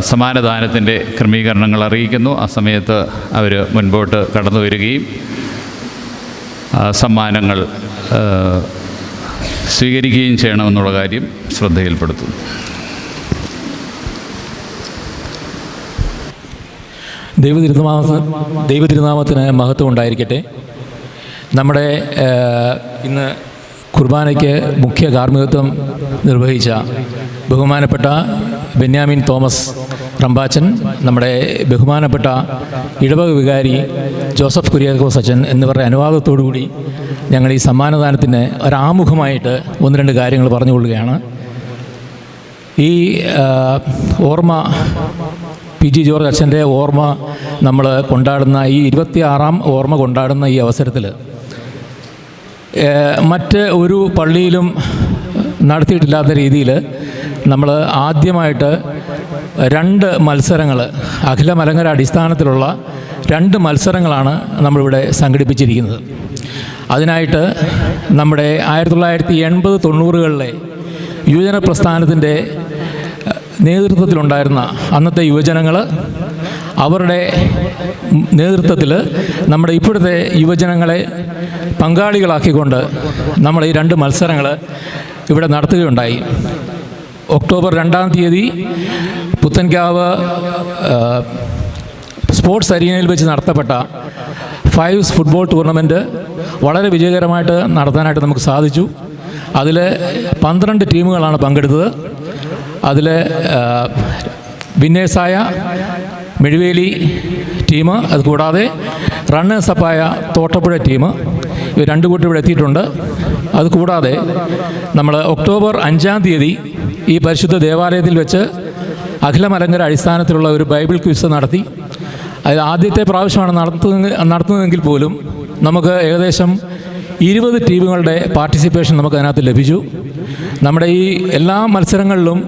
സമാനദാനത്തിന്റെ ക്രമീകരണങ്ങൾ അറിയിക്കുന്നു. ആ സമയത്ത് അവർ മുൻപോട്ട് കടന്നു വരികയും സമ്മാനങ്ങൾ സ്വീകരിക്കുകയും ചെയ്യണമെന്നുള്ള കാര്യം ശ്രദ്ധയിൽപ്പെടുത്തുന്നു. ദൈവതിരുനാമ ദൈവതിരുനാമത്തിന് മഹത്വം ഉണ്ടായിരിക്കട്ടെ. നമ്മുടെ ഇന്ന് കുർബാനയ്ക്ക് മുഖ്യ കാർമ്മികത്വം നിർവഹിച്ച ബഹുമാനപ്പെട്ട ബെന്യാമിൻ തോമസ് റമ്പാച്ചൻ നമ്മുടെ ബഹുമാനപ്പെട്ട ഇടവക വികാരി ജോസഫ് കുര്യാക്കോസ് അച്ഛൻ എന്നിവരുടെ അനുവാദത്തോടുകൂടി ഞങ്ങൾ ഈ സമ്മാനദാനത്തിന് ഒരാമുഖമായിട്ട് ഒന്ന് രണ്ട് കാര്യങ്ങൾ പറഞ്ഞുകൊള്ളുകയാണ്. ഈ ഓർമ്മ പി ജി ജോർജ് അച്ഛന്റെ ഓർമ്മ നമ്മൾ കൊണ്ടാടുന്ന ഈ ഇരുപത്തിയാറാം ഓർമ്മ കൊണ്ടാടുന്ന ഈ അവസരത്തിൽ മറ്റ് ഒരു പള്ളിയിലും നടത്തിയിട്ടില്ലാത്ത രീതിയിൽ നമ്മൾ ആദ്യമായിട്ട് രണ്ട് മത്സരങ്ങൾ അഖില മലങ്കര അടിസ്ഥാനത്തിലുള്ള രണ്ട് മത്സരങ്ങളാണ് നമ്മളിവിടെ സംഘടിപ്പിച്ചിരിക്കുന്നത്. അതിനായിട്ട് നമ്മുടെ ആയിരത്തി തൊള്ളായിരത്തി എൺപത് തൊണ്ണൂറുകളിലെ യുവജന പ്രസ്ഥാനത്തിന്റെ നേതൃത്വത്തിലുണ്ടായിരുന്ന അന്നത്തെ യുവജനങ്ങൾ അവരുടെ നേതൃത്വത്തിൽ നമ്മുടെ ഇപ്പോഴത്തെ യുവജനങ്ങളെ പങ്കാളികളാക്കിക്കൊണ്ട് നമ്മൾ ഈ രണ്ട് മത്സരങ്ങൾ ഇവിടെ നടത്തുകയുണ്ടായി. ഒക്ടോബർ രണ്ടാം തീയതി പുത്തൻകാവ് സ്പോർട്സ് അരീനയിൽ വെച്ച് നടത്തപ്പെട്ട ഫൈവ്സ് ഫുട്ബോൾ ടൂർണമെന്റ് വളരെ വിജയകരമായിട്ട് നടത്താനായിട്ട് നമുക്ക് സാധിച്ചു. അതിൽ പന്ത്രണ്ട് ടീമുകളാണ് പങ്കെടുത്തത്. അതിൽ വിന്നേഴ്സായ മെഴുവേലി ടീം അതുകൂടാതെ റണ്ണേഴ്സപ്പായ തോട്ടപ്പുഴ ടീം ഇവർ രണ്ടു കൂട്ടർ ഇവിടെ എത്തിയിട്ടുണ്ട്. അതുകൂടാതെ നമ്മൾ ഒക്ടോബർ അഞ്ചാം തീയതി ഈ പരിശുദ്ധ ദേവാലയത്തിൽ വെച്ച് അഖില മലങ്കര അടിസ്ഥാനത്തിലുള്ള ഒരു ബൈബിൾ ക്വിസ് നടത്തി. അതായത് ആദ്യത്തെ പ്രാവശ്യമാണ് നടത്തുന്ന നടത്തുന്നതെങ്കിൽ പോലും നമുക്ക് ഏകദേശം ഇരുപത് ടീമുകളുടെ പാർട്ടിസിപ്പേഷൻ നമുക്ക് അതിനകത്ത് ലഭിച്ചു. നമ്മുടെ ഈ എല്ലാ മത്സരങ്ങളിലും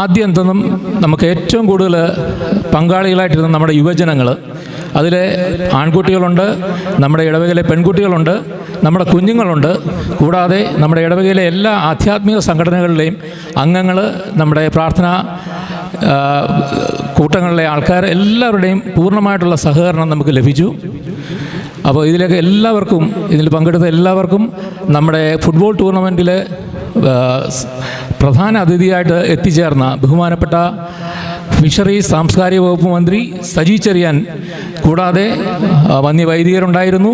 ആദ്യം എന്തെന്നും നമുക്ക് ഏറ്റവും കൂടുതൽ പങ്കാളികളായിട്ടിരുന്ന നമ്മുടെ യുവജനങ്ങൾ അതിൽ ആൺകുട്ടികളുണ്ട് നമ്മുടെ ഇടവകയിലെ പെൺകുട്ടികളുണ്ട് നമ്മുടെ കുഞ്ഞുങ്ങളുണ്ട്. കൂടാതെ നമ്മുടെ ഇടവകയിലെ എല്ലാ ആധ്യാത്മിക സംഘടനകളിലെയും അംഗങ്ങൾ നമ്മുടെ പ്രാർത്ഥന കൂട്ടങ്ങളിലെ ആൾക്കാർ എല്ലാവരുടെയും പൂർണമായിട്ടുള്ള സഹകരണം നമുക്ക് ലഭിച്ചു. അപ്പോൾ ഇതിലേക്ക് എല്ലാവർക്കും ഇതിൽ പങ്കെടുത്ത എല്ലാവർക്കും നമ്മുടെ ഫുട്ബോൾ ടൂർണമെന്റിൽ പ്രധാന അതിഥിയായിട്ട് എത്തിച്ചേർന്ന ബഹുമാനപ്പെട്ട ഫിഷറീസ് സാംസ്കാരിക വകുപ്പ് മന്ത്രി സജി ചെറിയാൻ കൂടാതെ വന്യവൈദികരുണ്ടായിരുന്നു.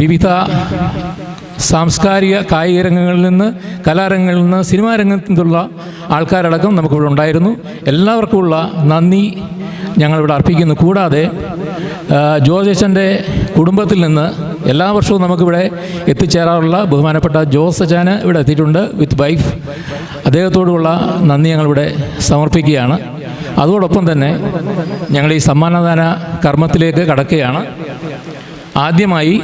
വിവിധ സാംസ്കാരിക കായിക രംഗങ്ങളിൽ നിന്ന് കലാരംഗങ്ങളിൽ നിന്ന് സിനിമാ രംഗത്തുള്ള ആൾക്കാരടക്കം നമുക്കിവിടെ ഉണ്ടായിരുന്നു. എല്ലാവർക്കുമുള്ള നന്ദി ഞങ്ങളിവിടെ അർപ്പിക്കുന്നു. കൂടാതെ ജോസച്ചന്റെ കുടുംബത്തിൽ നിന്ന് എല്ലാ വർഷവും നമുക്കിവിടെ എത്തിച്ചേരാറുള്ള ബഹുമാനപ്പെട്ട ജോസ് അച്ചാന് ഇവിടെ എത്തിയിട്ടുണ്ട്. വിത്ത് വൈഫ് അദ്ദേഹത്തോടുള്ള നന്ദി ഞങ്ങളിവിടെ സമർപ്പിക്കുകയാണ്. അതോടൊപ്പം തന്നെ ഞങ്ങൾ ഈ സമ്മാനദാന കർമ്മത്തിലേക്ക് കടക്കുകയാണ്. ആദ്യമായി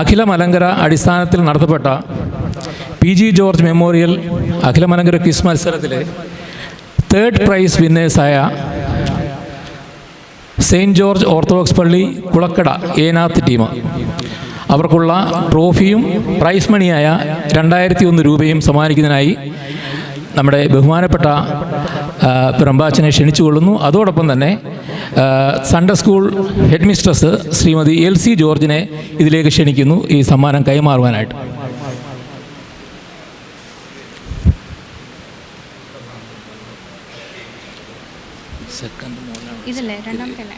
അഖില മലങ്കര അടിസ്ഥാനത്തിൽ നടത്തപ്പെട്ട പി ജി ജോർജ് മെമ്മോറിയൽ അഖില മലങ്കര ക്വിസ് മത്സരത്തിലെ തേർഡ് പ്രൈസ് വിന്നേഴ്സായ സെയിന്റ് ജോർജ് ഓർത്തഡോക്സ് പള്ളി കുളക്കട ഏനാത്ത് ടീം. അവർക്കുള്ള ട്രോഫിയും പ്രൈസ് മണിയായ രണ്ടായിരത്തി ഒന്ന് രൂപയും സമ്മാനിക്കുന്നതിനായി നമ്മുടെ ബഹുമാനപ്പെട്ട പിറമ്പാച്ചനെ ക്ഷണിച്ചുകൊള്ളുന്നു. അതോടൊപ്പം തന്നെ Sunday school head mistress Shrimati L C ജോർജിനെ ഇതിലേക്ക് ക്ഷണിക്കുന്നു. ഈ സമ്മാനം കൈമാറുവാനായിട്ട്. ഇതല്ലേ? രണ്ടാമത്തെ അല്ലേ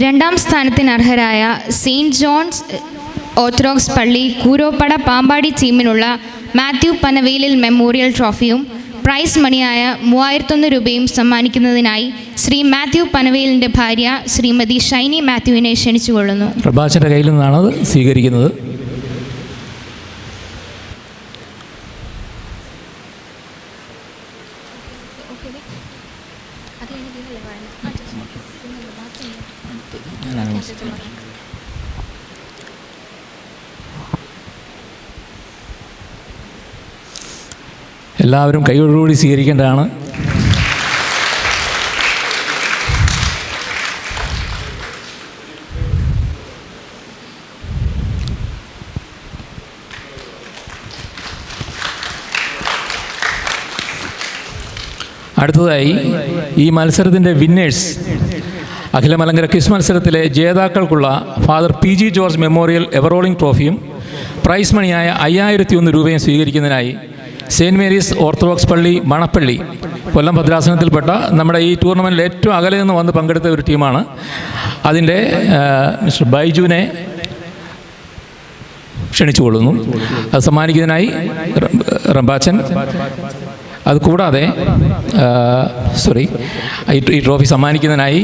രണ്ടാം സ്ഥാനത്തിന് അർഹരായ സെയിന്റ് ജോൺസ് ഓർത്തഡോക്സ് പള്ളി കൂരോപ്പട പാമ്പാടി ടീമിനുള്ള മാത്യു പനവേലിൽ മെമ്മോറിയൽ ട്രോഫിയും പ്രൈസ് മണിയായ മൂവായിരത്തൊന്ന് രൂപയും സമ്മാനിക്കുന്നതിനായി ശ്രീ മാത്യു പനവേലിന്റെ ഭാര്യ ശ്രീമതി ഷൈനി മാത്യുവിനെ ക്ഷണിച്ചുകൊള്ളുന്നു. പ്രഭാഷന്റെ കയ്യിൽ നിന്നാണ് സ്വീകരിക്കുന്നത് അത് കഴിഞ്ഞ് എല്ലാവരും കൈയോടുകൂടി സ്വീകരിക്കേണ്ടതാണ്. അടുത്തതായി ഈ മത്സരത്തിന്റെ വിന്നേഴ്സ് അഖില മലങ്കര ക്വിസ് മത്സരത്തിലെ ജേതാക്കൾക്കുള്ള father P G George memorial ever rolling ട്രോഫിയും prize മണിയായ അയ്യായിരത്തി ഒന്ന് രൂപയും സ്വീകരിക്കുന്നതിനായി സെയിന്റ് മേരീസ് ഓർത്തഡോക്സ് പള്ളി മണപ്പള്ളി കൊല്ലം ഭദ്രാസനത്തിൽപ്പെട്ട നമ്മുടെ ഈ ടൂർണമെന്റിൽ ഏറ്റവും അകലെ നിന്ന് വന്ന് പങ്കെടുത്ത ഒരു ടീമാണ് അതിന്റെ മിസ്റ്റർ ബൈജുവിനെ ക്ഷണിച്ചുകൊള്ളുന്നു അത് സമ്മാനിക്കുന്നതിനായി റംബാച്ചൻ. അത് കൂടാതെ സോറി ഈ ട്രോഫി സമ്മാനിക്കുന്നതിനായി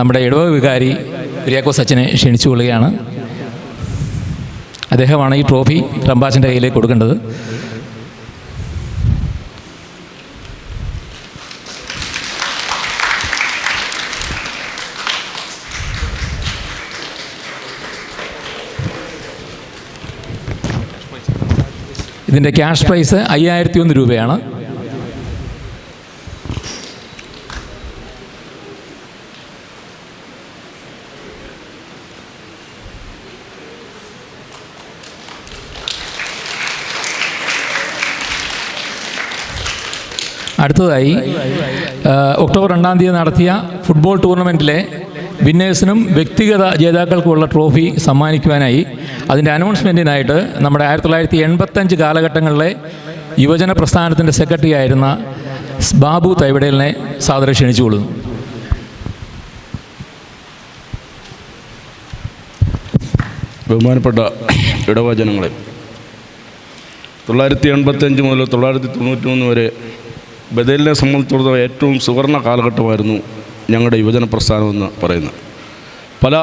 നമ്മുടെ ഇടവ വികാരി കുര്യാക്കോസ് അച്ഛനെ ക്ഷണിച്ചുകൊള്ളുകയാണ് അദ്ദേഹമാണ് ഈ ട്രോഫി റംബാച്ചന്റെ കയ്യിലേക്ക് കൊടുക്കേണ്ടത്. ഇതിന്റെ ക്യാഷ് പ്രൈസ് അയ്യായിരത്തി ഒന്ന് രൂപയാണ്. അടുത്തതായി ഒക്ടോബർ രണ്ടാം തീയതി നടത്തിയ ഫുട്ബോൾ ടൂർണമെന്റിലെ വിന്നേഴ്സിനും വ്യക്തിഗത ജേതാക്കൾക്കുമുള്ള ട്രോഫി സമ്മാനിക്കുവാനായി അതിന്റെ അനൗൺസ്മെന്റിനായിട്ട് നമ്മുടെ ആയിരത്തി തൊള്ളായിരത്തി എൺപത്തഞ്ച് കാലഘട്ടങ്ങളിലെ യുവജന പ്രസ്ഥാനത്തിന്റെ സെക്രട്ടറി ആയിരുന്ന ബാബു ബാബു സാദര സാദരം ക്ഷണിച്ചുകൊള്ളുന്നു. ബഹുമാനപ്പെട്ട ഇടവചനങ്ങളെ തൊള്ളായിരത്തി എൺപത്തഞ്ച് മുതൽ തൊള്ളായിരത്തി തൊണ്ണൂറ്റി മൂന്ന് വരെ ബദലിനെ സംബന്ധിച്ചിടത്തോളം ഏറ്റവും സുവർണ കാലഘട്ടമായിരുന്നു ഞങ്ങളുടെ യുവജന പ്രസ്ഥാനമെന്ന് പറയുന്നത്. പല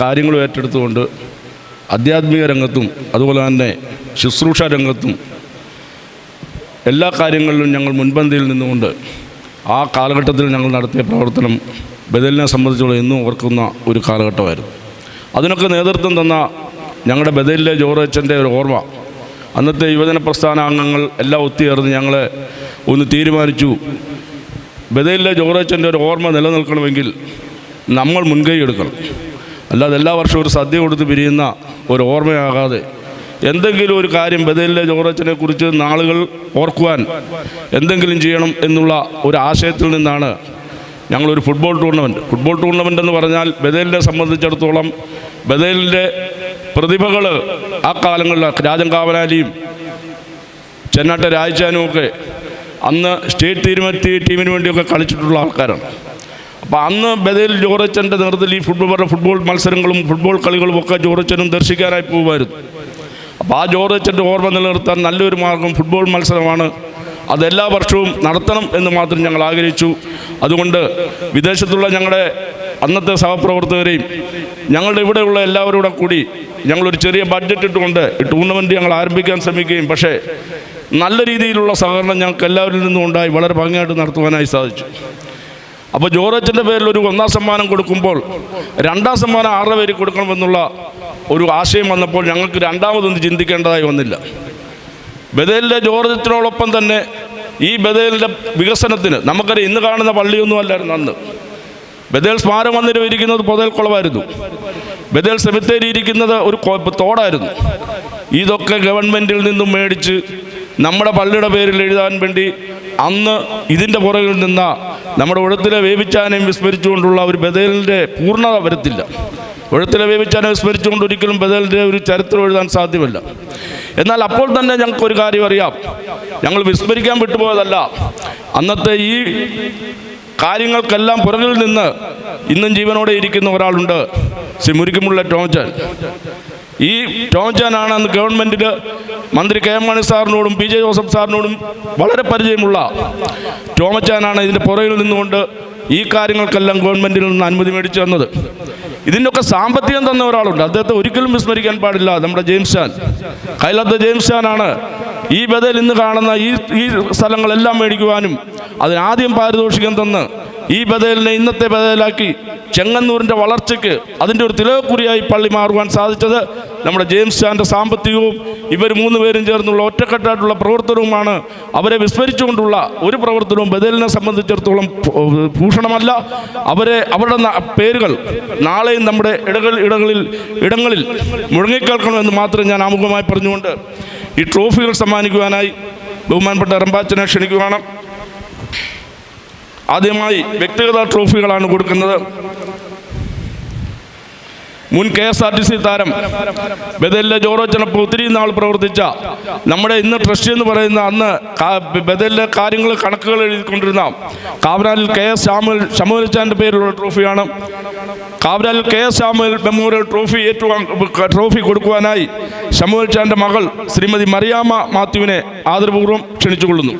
കാര്യങ്ങളും ഏറ്റെടുത്തുകൊണ്ട് ആധ്യാത്മിക രംഗത്തും അതുപോലെ തന്നെ ശുശ്രൂഷ രംഗത്തും എല്ലാ കാര്യങ്ങളിലും ഞങ്ങൾ മുൻപന്തിയിൽ നിന്നുകൊണ്ട് ആ കാലഘട്ടത്തിൽ ഞങ്ങൾ നടത്തിയ പ്രവർത്തനം ബദലിനെ സംബന്ധിച്ചുള്ള എന്നും ഓർക്കുന്ന ഒരു കാലഘട്ടമായിരുന്നു. അതിനൊക്കെ നേതൃത്വം തന്ന ഞങ്ങളുടെ ബദലിലെ ജോറച്ചന്റെ ഒരു ഓർമ്മ അന്നത്തെ യുവജന പ്രസ്ഥാന അംഗങ്ങൾ എല്ലാം ഒത്തുചേർന്ന് ഞങ്ങളെ ഒന്ന് തീരുമാനിച്ചു. ബദലിലെ ജോറച്ചന്റെ ഒരു ഓർമ്മ നിലനിൽക്കണമെങ്കിൽ നമ്മൾ മുൻകൈ എടുക്കണം. അല്ലാതെ എല്ലാ വർഷവും ഒരു സദ്യ കൊടുത്ത് പിരിയുന്ന ഒരു ഓർമ്മയാകാതെ എന്തെങ്കിലും ഒരു കാര്യം ബദലിലെ ജോറച്ചനെ കുറിച്ച് നാളുകൾ ഓർക്കുവാൻ എന്തെങ്കിലും ചെയ്യണം എന്നുള്ള ഒരു ആശയത്തിൽ നിന്നാണ് ഞങ്ങളൊരു ഫുട്ബോൾ ടൂർണമെന്റ് ഫുട്ബോൾ ടൂർണമെന്റ് എന്ന് പറഞ്ഞാൽ ബദലിനെ സംബന്ധിച്ചിടത്തോളം ബദലിന്റെ പ്രതിഭകൾ ആ കാലങ്ങളിൽ രാജൻ കാവലാലിയും ചെന്നാട്ട രാജാനും ഒക്കെ അന്ന് സ്റ്റേറ്റ് തീരുമാനത്തി ടീമിന് വേണ്ടിയൊക്കെ കളിച്ചിട്ടുള്ള ആൾക്കാരാണ്. അപ്പോൾ അന്ന് ബദൽ ജോറച്ചന്റെ നേതൃത്വത്തിൽ ഈ ഫുട്ബോൾ ഫുട്ബോൾ മത്സരങ്ങളും ഫുട്ബോൾ കളികളും ഒക്കെ ജോറച്ചനും ദർശിക്കാനായി പോകുമായിരുന്നു അപ്പോൾ ആ ജോറച്ചന്റെ ഓർമ്മ നിലനിർത്താൻ നല്ലൊരു മാർഗം ഫുട്ബോൾ മത്സരമാണ്. അതെല്ലാ വർഷവും നടത്തണം എന്ന് മാത്രം ഞങ്ങൾ ആഗ്രഹിച്ചു. അതുകൊണ്ട് വിദേശത്തുള്ള ഞങ്ങളുടെ അന്നത്തെ സഹപ്രവർത്തകരെയും ഞങ്ങളുടെ ഇവിടെയുള്ള എല്ലാവരും കൂടെ ഞങ്ങളൊരു ചെറിയ ബഡ്ജറ്റ് ഇട്ടുകൊണ്ട് ഈ ടൂർണമെന്റ് ഞങ്ങൾ ആരംഭിക്കാൻ ശ്രമിക്കുകയും. പക്ഷേ നല്ല രീതിയിലുള്ള സഹകരണം ഞങ്ങൾക്ക് എല്ലാവരിൽ നിന്നും ഉണ്ടായി. വളരെ ഭംഗിയായിട്ട് നടത്തുവാനായി സാധിച്ചു. അപ്പോൾ ജോറച്ചന്റെ പേരിൽ ഒരു ഒന്നാം സമ്മാനം കൊടുക്കുമ്പോൾ രണ്ടാം സമ്മാനം ആറ് പേര് കൊടുക്കണമെന്നുള്ള ഒരു ആശയം വന്നപ്പോൾ ഞങ്ങൾക്ക് രണ്ടാമതൊന്നും ചിന്തിക്കേണ്ടതായി വന്നില്ല. ബദേലിന്റെ ജോർജത്തിനോടൊപ്പം തന്നെ ഈ ബദേലിന്റെ വികസനത്തിന് നമുക്കറിയാം ഇന്ന് കാണുന്ന പള്ളിയൊന്നും അല്ലായിരുന്നു അന്ന്. ബദേൽ സ്മാരം വന്നിരുന്നത് ഇരിക്കുന്നത് പൊതൽ കുളമായിരുന്നു. ബദേൽ സെമിത്തേരി ഇരിക്കുന്നത് ഒരു തോടായിരുന്നു. ഇതൊക്കെ ഗവൺമെന്റിൽ നിന്നും മേടിച്ച് നമ്മുടെ പള്ളിയുടെ പേരിൽ എഴുതാൻ വേണ്ടി അന്ന് ഇതിന്റെ പുറകിൽ നിന്ന നമ്മുടെ ഉഴത്തിലെ വേവിച്ചാനെയും വിസ്മരിച്ചുകൊണ്ടുള്ള ഒരു ബദലിന്റെ പൂർണത വരത്തില്ല. ഉഴത്തിലെ വേവിച്ചാനെ വിസ്മരിച്ചുകൊണ്ട് ഒരിക്കലും ബദലിന്റെ ഒരു ചരിത്രം എഴുതാൻ സാധ്യമല്ല. എന്നാൽ അപ്പോൾ തന്നെ ഞങ്ങൾക്ക് ഒരു കാര്യം അറിയാം. ഞങ്ങൾ വിസ്മരിക്കാൻ വിട്ടുപോയതല്ല. അന്നത്തെ ഈ കാര്യങ്ങൾക്കെല്ലാം പുറകിൽ നിന്ന് ഇന്നും ജീവനോടെ ഇരിക്കുന്ന ഒരാളുണ്ട്. ശ്രീ മുരിക്കുമുള്ള ടോംചാൻ ഈ ടോംചാനാണ് അന്ന് ഗവൺമെന്റിൽ മന്ത്രി കെ എം മണി സാറിനോടും പി ജെ ജോസഫ് സാറിനോടും വളരെ പരിചയമുള്ള ടോമച്ചാനാണ് ഇതിന്റെ പുറകിൽ നിന്നുകൊണ്ട് ഈ കാര്യങ്ങൾക്കെല്ലാം ഗവൺമെന്റിൽ നിന്ന് അനുമതി മേടിച്ചു തന്നത്. ഇതിനൊക്കെ സാമ്പത്തികം തന്ന ഒരാളുണ്ട്. അദ്ദേഹത്തെ ഒരിക്കലും വിസ്മരിക്കാൻ പാടില്ല. നമ്മുടെ ജെയിംസ് ഷാൻ കൈലാത്ത ജെയിംസ് ഷാനാണ് ഈ ബദൽ ഇന്ന് കാണുന്ന ഈ ഈ സ്ഥലങ്ങളെല്ലാം മേടിക്കുവാനും അതിനാദ്യം പാരിതോഷികം തന്ന് ഈ ബദലിനെ ഇന്നത്തെ ബദലാക്കി ചെങ്ങന്നൂരിന്റെ വളർച്ചയ്ക്ക് അതിന്റെ ഒരു തിലകക്കുറിയായി പള്ളി മാറുവാൻ സാധിച്ചത് നമ്മുടെ ജെയിംസ് ചാന്റെ സാമ്പത്തികവും ഇവർ മൂന്ന് പേരും ചേർന്നുള്ള ഒറ്റക്കെട്ടായിട്ടുള്ള പ്രവർത്തനവുമാണ് അവരെ വിസ്മരിച്ചുകൊണ്ടുള്ള ഒരു പ്രവർത്തനവും ബദലിനെ സംബന്ധിച്ചിടത്തോളം ഭൂഷണമല്ല. അവരെ അവരുടെ പേരുകൾ നാളെയും നമ്മുടെ ഇടകൾ ഇടങ്ങളിൽ ഇടങ്ങളിൽ മുഴങ്ങിക്കേൾക്കണമെന്ന് മാത്രം ഞാൻ ആമുഖമായി പറഞ്ഞുകൊണ്ട് ഈ ട്രോഫികൾ സമ്മാനിക്കുവാനായി ബഹുമാനപ്പെട്ട റംബാച്ചനെ ക്ഷണിക്കുകയാണ്. ആദ്യമായി വ്യക്തിഗത ട്രോഫികളാണ് കൊടുക്കുന്നത്. മുൻ K S R T C താരം ബദലിലെ ജോറോച്ചനപ്പോൾ ഒത്തിരി നാൾ പ്രവർത്തിച്ച നമ്മുടെ ഇന്ന് ട്രസ്റ്റ് എന്ന് പറയുന്ന അന്ന് ബദലിലെ കാര്യങ്ങൾ കണക്കുകൾ എഴുതിക്കൊണ്ടിരുന്ന കാവനാലിൽ കെ എസ് ശാമുൽ ശമുൽച്ചാന്റെ പേരിലുള്ള ട്രോഫിയാണ്. കാവനാലിൽ K S Shamul memorial trophy ഏറ്റവും ട്രോഫി കൊടുക്കുവാനായി ശമുൽച്ചാന്റെ മകൾ ശ്രീമതി മറിയാമ്മ മാത്യുവിനെ ആദരപൂർവം ക്ഷണിച്ചുകൊള്ളുന്നു.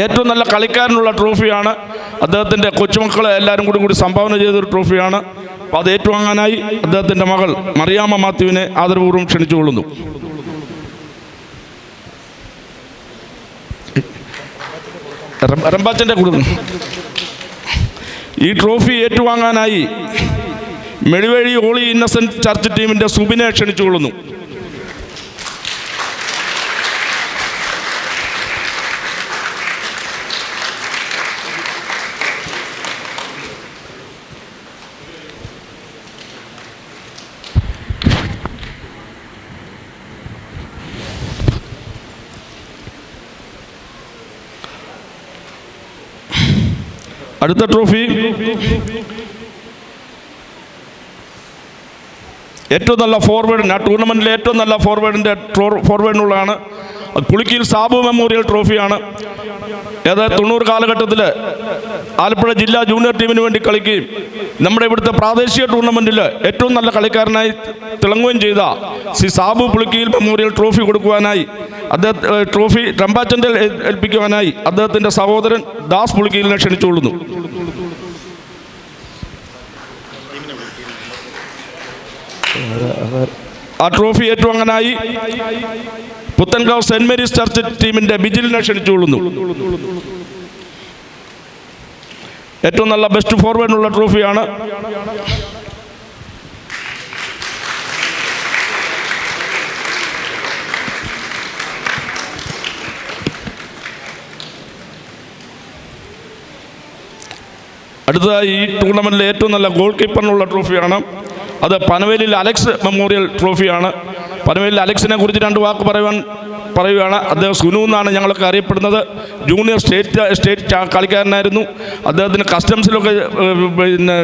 ഏറ്റവും നല്ല കളിക്കാരനുള്ള ട്രോഫിയാണ് അദ്ദേഹത്തിന്റെ കൊച്ചുമക്കളെ എല്ലാവരും കൂടി കൂടി സംഭാവന ചെയ്തൊരു ട്രോഫിയാണ്. അപ്പോൾ അത് ഏറ്റുവാങ്ങാനായി അദ്ദേഹത്തിന്റെ മകൾ മറിയാമ്മ മാത്യുവിനെ ആദരപൂർവം ക്ഷണിച്ചുകൊള്ളുന്നു. റംബാച്ചന്റെ കൊടുക്കുന്നു ഈ ട്രോഫി ഏറ്റുവാങ്ങാനായി മെഴുവഴി ഹോളി ഇന്നസെന്റ് ചർച്ച് ടീമിന്റെ സുബിനെ ക്ഷണിച്ചുകൊള്ളുന്നു. അടുത്ത ട്രോഫി. ഏറ്റവും നല്ല ഫോർവേഡിന് ആ ടൂർണമെന്റിലെ ഏറ്റവും നല്ല ഫോർവേഡിന്റെ ഫോർവേഡിനുള്ളതാണ് അത് സാബു മെമ്മോറിയൽ ട്രോഫിയാണ് ഏത് തൊണ്ണൂറ് കാലഘട്ടത്തിൽ ആലപ്പുഴ ജില്ലാ ജൂനിയർ ടീമിന് വേണ്ടി കളിക്കുകയും നമ്മുടെ ഇവിടുത്തെ പ്രാദേശിക ടൂർണമെന്റിൽ ഏറ്റവും നല്ല കളിക്കാരനായി തിളങ്ങുകയും ചെയ്ത ശ്രീ സാബു പുളിക്കിയിൽ മെമ്മോറിയൽ ട്രോഫി കൊടുക്കുവാനായി അദ്ദേഹം ട്രോഫി റംബാച്ചന്റെ ഏൽപ്പിക്കുവാനായി അദ്ദേഹത്തിന്റെ സഹോദരൻ ദാസ് പുളിക്കിയിലിനെ ക്ഷണിച്ചുകൊള്ളുന്നു. ആ ട്രോഫി ഏറ്റുവാങ്ങാനായി പുത്തൻകാവ് സെന്റ് മേരീസ് ചർച്ച് ടീമിന്റെ ബിജിലിനെ ക്ഷണിച്ചുകൊള്ളുന്നു ഏറ്റവും നല്ല ബെസ്റ്റ് ഫോർവേഡിനുള്ള ട്രോഫിയാണ്. അടുത്തതായി ഈ ടൂർണമെന്റിലെ ഏറ്റവും നല്ല ഗോൾ കീപ്പറിനുള്ള ട്രോഫിയാണ്. അത് പനവേലിൽ അലക്സ് മെമ്മോറിയൽ ട്രോഫിയാണ്. പനവേലിൽ അലക്സിനെ കുറിച്ച് രണ്ട് വാക്ക് പറയുവാൻ പറയുകയാണ്. അദ്ദേഹം സുനു എന്നാണ് ഞങ്ങളൊക്കെ അറിയപ്പെടുന്നത്. ജൂനിയർ സ്റ്റേറ്റ് സ്റ്റേറ്റ് കളിക്കാരനായിരുന്നു. അദ്ദേഹത്തിന് കസ്റ്റംസിലൊക്കെ പിന്നെ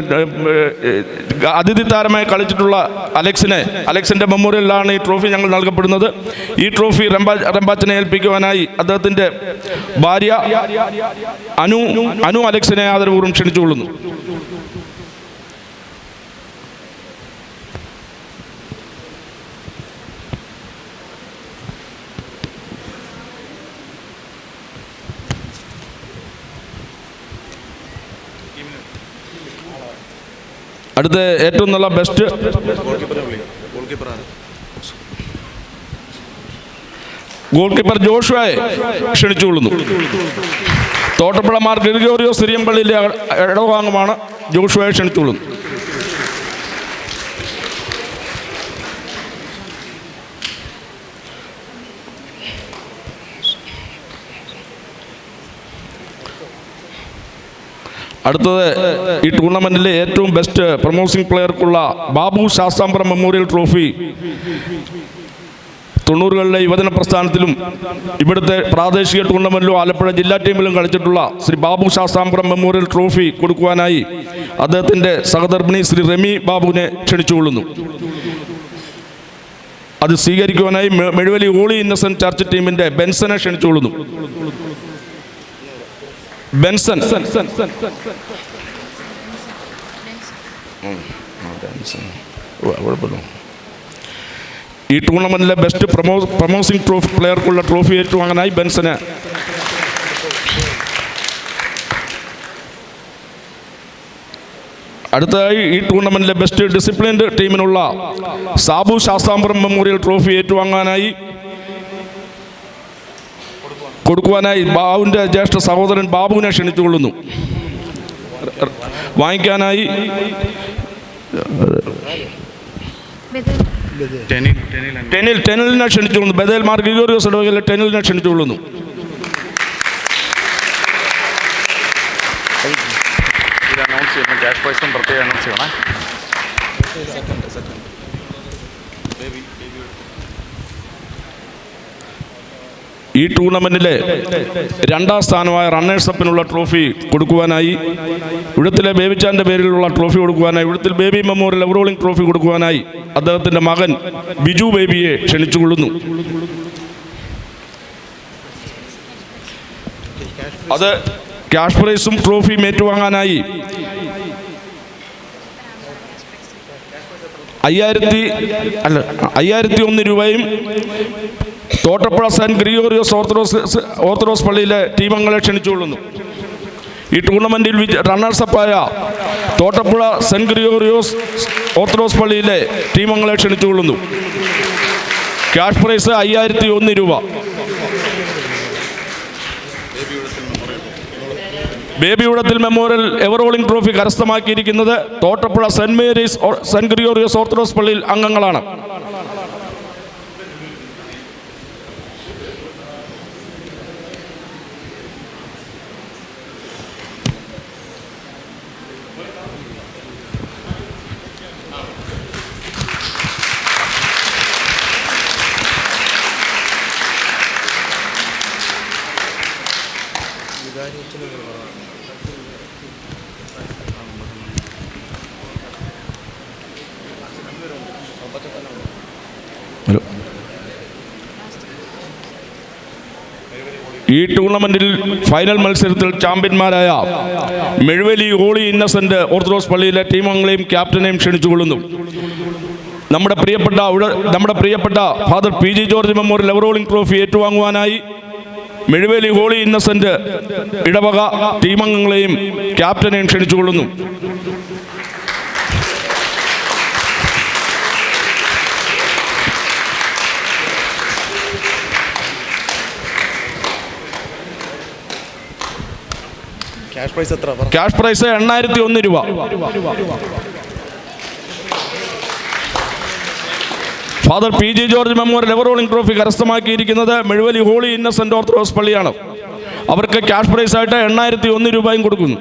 അതിഥി താരമായി കളിച്ചിട്ടുള്ള അലക്സിനെ അലക്സിന്റെ മെമ്മോറിയലിലാണ് ഈ ട്രോഫി ഞങ്ങൾ നൽകപ്പെടുന്നത്. ഈ ട്രോഫി റംബാ റംബാച്ചനെ ഏൽപ്പിക്കുവാനായി അദ്ദേഹത്തിന്റെ ഭാര്യ അനു അനു അലക്സിനെ ആദരപൂർവം ക്ഷണിച്ചുകൊള്ളുന്നു. അടുത്ത ഏറ്റവും നല്ല ബെസ്റ്റ് ഗോൾ കീപ്പർ ജോഷുവായെ ക്ഷണിച്ചുകൊള്ളുന്നു. തോട്ടപ്പുഴ മാർ ഗ്രിഗോറിയോ സിരിയമ്പള്ളിയിലെ ഇടവാങ്ങുമാണ് ജോഷുവായെ ക്ഷണിച്ചുകൊള്ളുന്നു. അടുത്തത് ഈ ടൂർണമെന്റിലെ ഏറ്റവും ബെസ്റ്റ് പ്രൊമോസിംഗ് പ്ലെയർക്കുള്ള ബാബു ശാസ്താംബ്ര മെമ്മോറിയൽ ട്രോഫി തൊണ്ണൂറുകളിലെ യുവജന പ്രസ്ഥാനത്തിലും ഇവിടുത്തെ പ്രാദേശിക ടൂർണമെന്റിലും ആലപ്പുഴ ജില്ലാ ടീമിലും കളിച്ചിട്ടുള്ള ശ്രീ ബാബു ശാസ്താംബരം മെമ്മോറിയൽ ട്രോഫി കൊടുക്കുവാനായി അദ്ദേഹത്തിന്റെ സഹധർമ്മിണി ശ്രീ റെമി ബാബുവിനെ ക്ഷണിച്ചുകൊള്ളുന്നു. അത് സ്വീകരിക്കുവാനായി മെഴുവലി ഓളി ഇന്നസെന്റ് ചർച്ച് ടീമിന്റെ ബെൻസനെ ക്ഷണിച്ചുകൊള്ളുന്നു. ബെൻസൺ കുഴപ്പമില്ല ഈ ടൂർണമെന്റിലെ ബെസ്റ്റ് പ്രൊമോസിംഗ് പ്രമോസിംഗ് ട്രോഫി പ്ലെയർക്കുള്ള ട്രോഫി ഏറ്റുവാങ്ങാനായി ബെൻസന്. അടുത്തതായി ഈ ടൂർണമെന്റിലെ ബെസ്റ്റ് ഡിസിപ്ലിൻഡ് ടീമിനുള്ള സാബു ശാസ്താംബരം മെമ്മോറിയൽ ട്രോഫി ഏറ്റുവാങ്ങാനായി കൊടുക്കുവാനായി ബാബുവിന്റെ ജ്യേഷ്ഠ സഹോദരൻ ബാബുവിനെ ക്ഷണിച്ചുകൊള്ളുന്നു. വാങ്ങിക്കാനായി ടെനിൽ ടെനിലിനെ ക്ഷണിച്ചുകൊള്ളുന്നു. ബദേൽ മാർ ഇടവകയിലെ ടെനിലിനെ ക്ഷണിച്ചുകൊള്ളുന്നു. ഇത് അനൗൺസ് ചെയ്യണം. ക്യാഷ് ഈ ടൂർണമെന്റിലെ രണ്ടാം സ്ഥാനമായ റണ്ണേഴ്സ് അപ്പിനുള്ള ട്രോഫി കൊടുക്കുവാനായി ഇവിടത്തിലെ ബേബിച്ചാന്റെ പേരിലുള്ള ട്രോഫി കൊടുക്കുവാനായി ഇവിടത്തിൽ Baby memorial ever rolling trophy കൊടുക്കുവാനായി അദ്ദേഹത്തിന്റെ മകൻ ബിജു ബേബിയെ ക്ഷണിച്ചുകൊള്ളുന്നു. അത് ക്യാഷ് പ്രൈസും ട്രോഫിയും ഏറ്റുവാങ്ങാനായി അയ്യായിരത്തി അല്ല അയ്യായിരത്തി ഒന്ന് രൂപയും Thottappuzha saint Gregorios Orthodox Orthodox പള്ളിയിലെ ടീമംഗങ്ങളെ ക്ഷണിച്ചുകൊള്ളുന്നു. ഈ ടൂർണമെന്റിൽ റണ്ണേഴ്സപ്പായ തോട്ടപ്പുഴ സെന്റ് ഗ്രിഗോറിയോസ് ഓർത്തഡോക്സ് പള്ളിയിലെ ടീമംഗങ്ങളെ ക്ഷണിച്ചുകൊള്ളുന്നു. ക്യാഷ് പ്രൈസ് അയ്യായിരത്തി ഒന്ന് രൂപ. Baby Udathil memorial ever rolling trophy കരസ്ഥമാക്കിയിരിക്കുന്നത് Thottappuzha saint Mary's saint Gregorios Orthodox പള്ളിയിൽ അംഗങ്ങളാണ്. ഈ ടൂർണമെന്റിൽ ഫൈനൽ മത്സരത്തിൽ ചാമ്പ്യന്മാരായ മെഴുവലി ഹോളി ഇന്നസെന്റ് ഓർത്തഡോക്സ് പള്ളിയിലെ ടീമംഗങ്ങളെയും ക്യാപ്റ്റനെയും ക്ഷണിച്ചുകൊള്ളുന്നു. നമ്മുടെ പ്രിയപ്പെട്ട നമ്മുടെ പ്രിയപ്പെട്ട father P G George memorial ever rolling trophy ഏറ്റുവാങ്ങുവാനായി Mezhuveli holy innocent ഇടവക ടീമംഗങ്ങളെയും ക്യാപ്റ്റനെയും ക്ഷണിച്ചുകൊള്ളുന്നു. ക്യാഷ് പ്രൈസ് എത്ര? പ്രൈസ് എണ്ണായിരത്തി ഒന്ന് രൂപ. Father P G George memorial ever rolling trophy കരസ്ഥമാക്കിയിരിക്കുന്നത് Mezhuveli holy Innocent orthodox പള്ളിയാണ്. അവർക്ക് ക്യാഷ് പ്രൈസ് ആയിട്ട് എണ്ണായിരത്തി ഒന്ന് രൂപയും കൊടുക്കുന്നു.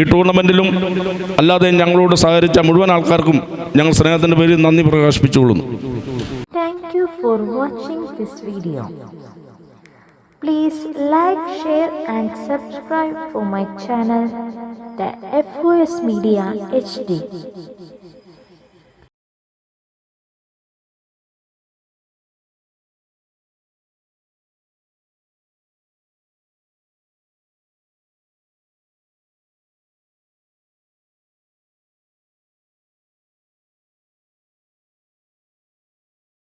ഈ ടൂർണമെന്റിലും അല്ലാതെ ഞങ്ങളോട് സഹകരിച്ച മുഴുവൻ ആൾക്കാർക്കും ഞങ്ങൾ സ്നേഹത്തിന്റെ പേരിൽ നന്ദി പ്രകാശിപ്പിച്ചുകൊള്ളുന്നു. Thank you for watching this video. Please like, share and subscribe for my channel, the FOS Media HD.